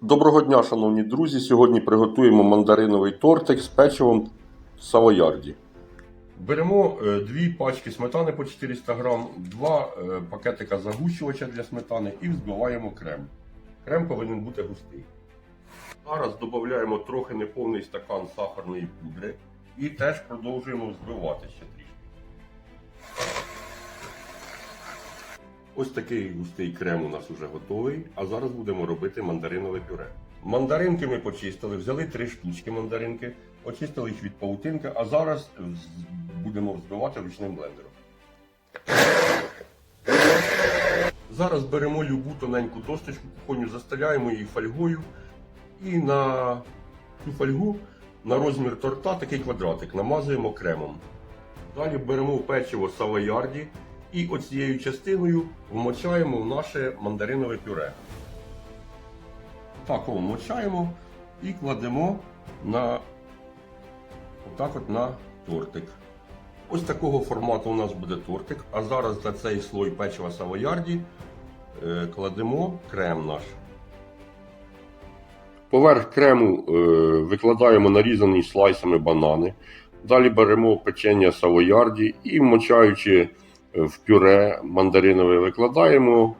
Доброго дня, шановні друзі! Сьогодні приготуємо мандариновий тортик з печивом савоярді. Беремо е, дві пачки сметани по 400 грам, два е, пакетика загущувача для сметани і взбиваємо крем. Крем повинен бути густий. Зараз додаємо трохи неповний стакан сахарної пудри і теж продовжуємо взбивати ще трішки. Ось такий густий крем у нас вже готовий, а зараз будемо робити мандаринове пюре. Мандаринки ми почистили, взяли три штучки мандаринки, очистили їх від паутинки, а зараз будемо взбивати ручним блендером. Зараз беремо любу тоненьку досточку кухоню, застеляємо її фольгою і на цю фольгу на розмір торта такий квадратик намазуємо кремом. Далі беремо печиво савоярді і оцією частиною вмочаємо в наше мандаринове пюре. Так вмочаємо і кладемо на отак от на тортик. Ось такого формату у нас буде тортик. А зараз за цей слой печива савоярді е, кладемо крем наш. Поверх крему е, викладаємо нарізані слайсами банани. Далі беремо печення савоярді і вмочаючи в пюре мандаринове, викладаємо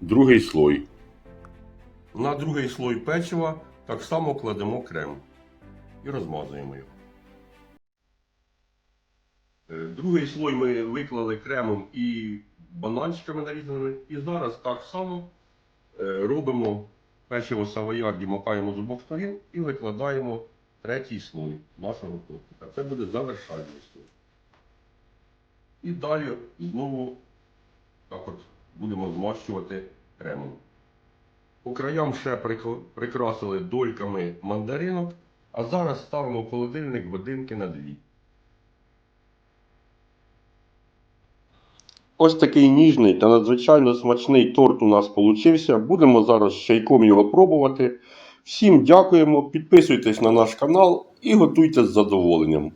другий слой. На другий слой печива так само кладемо крем і розмазуємо його. Е, Другий слой ми виклали кремом і бананчиками нарізаними. І зараз так само е, робимо печиво савоярді, макаємо з обох сторін і викладаємо третій слой нашого тортика. Це буде завершальний слой. І далі знову так от будемо змащувати кремом. По краям ще прикрасили дольками мандаринок, а зараз ставимо в холодильник годинки на дві. Ось такий ніжний та надзвичайно смачний торт у нас получився. Будемо зараз чайком його пробувати. Всім дякуємо, підписуйтесь на наш канал і готуйте з задоволенням.